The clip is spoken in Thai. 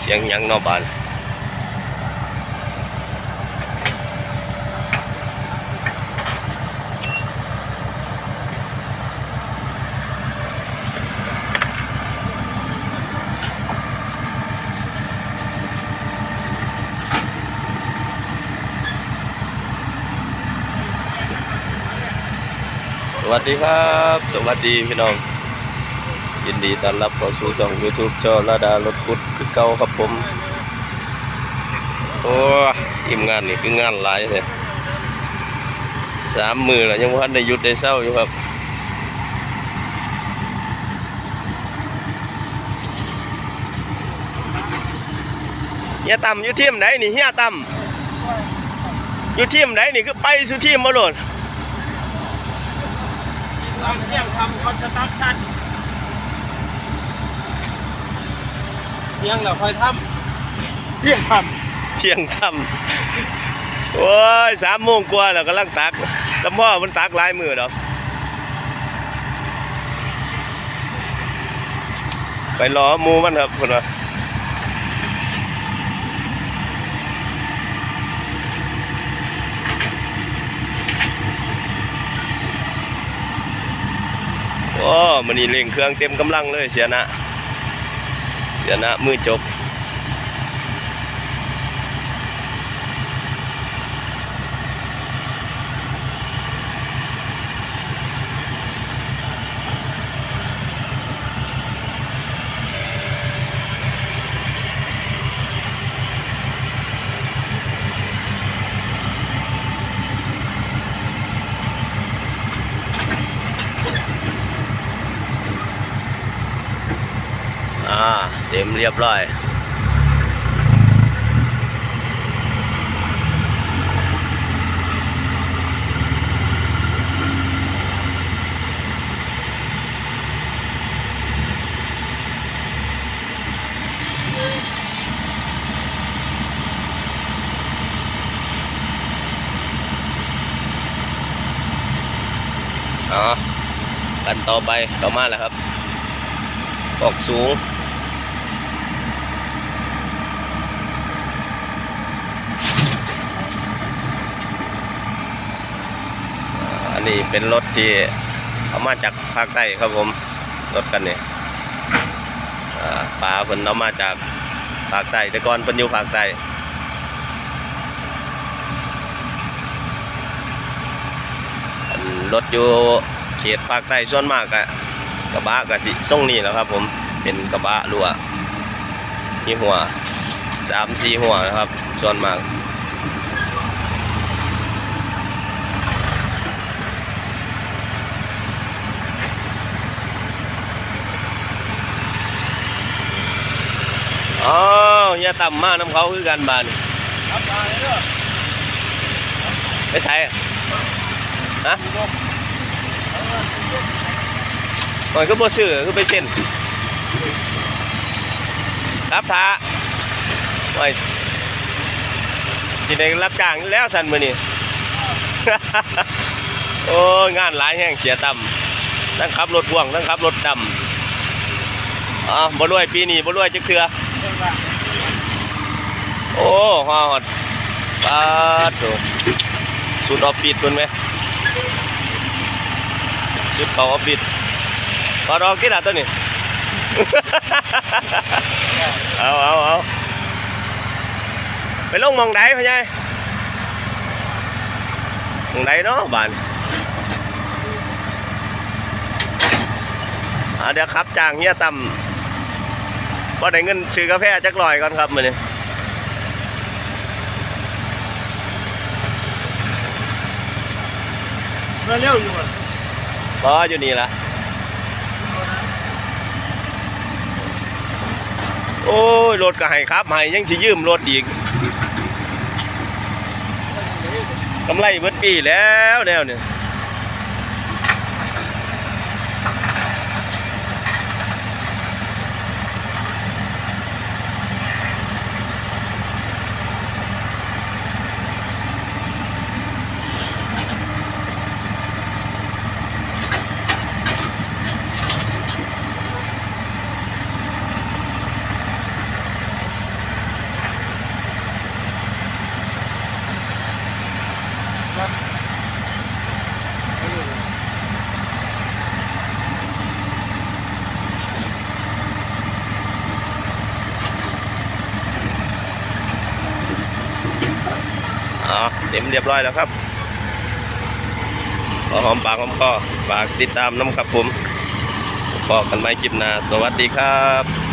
เสียงยังนอบานสวัสดีครับ สวัสดีพี่น้อง ยินดีต้อนรับเข้าสู่ช่อง YouTube จอระดารถพุดคือเก่าครับผม โอ้ยทีมงานนี่คืองานหลายเลยสามมือแล้วยังว่าได้หยุดได้เศร้าอยู่ครับเฮียต่ำอยู่ทีมไหนนี่เฮียต่ำอยู่ทีมไหนนี่คือไปสู่ทีมมาโลดเที่ยงทำคอนสตรักชั่น เที่ยงเราค่อยทำเที่ยงทำเที่ยงทำโอ้ยสามโมงกว่าแล้วกำลังตักตำพ่อมันตักหลายมือดอกไปรอมูมันครับคนว่าโอ้มันนี่เร่งเครื่องเต็มกำลังเลยเสียนะ ชนะมือจบ อ่า เต็มเรียบร้อยอ๋อกันต่อไปต่อมาแล้วครับ ออกสูง นนี้เป็นรถที่เอามาจากภาคใต้ครับผมรถกันเนี่ยอ่าเพิ่นเอามาจากภาคใต้แต่ก่อนเพิ่นอยู่ภาคใต้รถอยู่เขตภาคใต้ส่วนมากอะกระบะกะสิส่งนี่แหล้วครับ ผมเป็นกระบะรั่วมีหัวสามสี่หัวนะครับ ส่วนมาก อ๋ออย่าต่ำมากน้ำเขาคือกันบานรับมาเลยเด้อไม่ใช่อะฮะมันก็บ่ซื้อก็ไปเส้นรับท้าไว้ที่ได้รับจ้างแล้วสันมือนี่โอ้ยงานหลายแห่งเสียต่ำทั้งขับรถพ่วงทั้งขับรถดำอ๋อบ่รวยปีนี้บ่รวยจักเทื่อเรื่อ โอ้ฮอดปาดโถสุดออฟฟิศเพิ่นไหมสุดเขาออฟฟิศพอดอกกี่ดาตัวนี้ เอาเอาเอาไปลงมองใดพ่อใหญ่มองใดเนาะบ้านเดี๋ยวครับจางเฮียต่ำว่าได้เงินซื้อกาแฟจักลอยก่อนครับมือนี้ มาเร็วอยู่อะรออยู่นี่ละโอ้ยรถก็ให้ครับให้ยังสิยืมรถอีกกำไรเบิดปีแล้วแนวเนี่ย อ๋อเต็มเรียบร้อยแล้วครับขอหอมปากหอมคอฝากติดตามน้ำครับผมพบกันใหม่คลิปหน้าสวัสดีครับ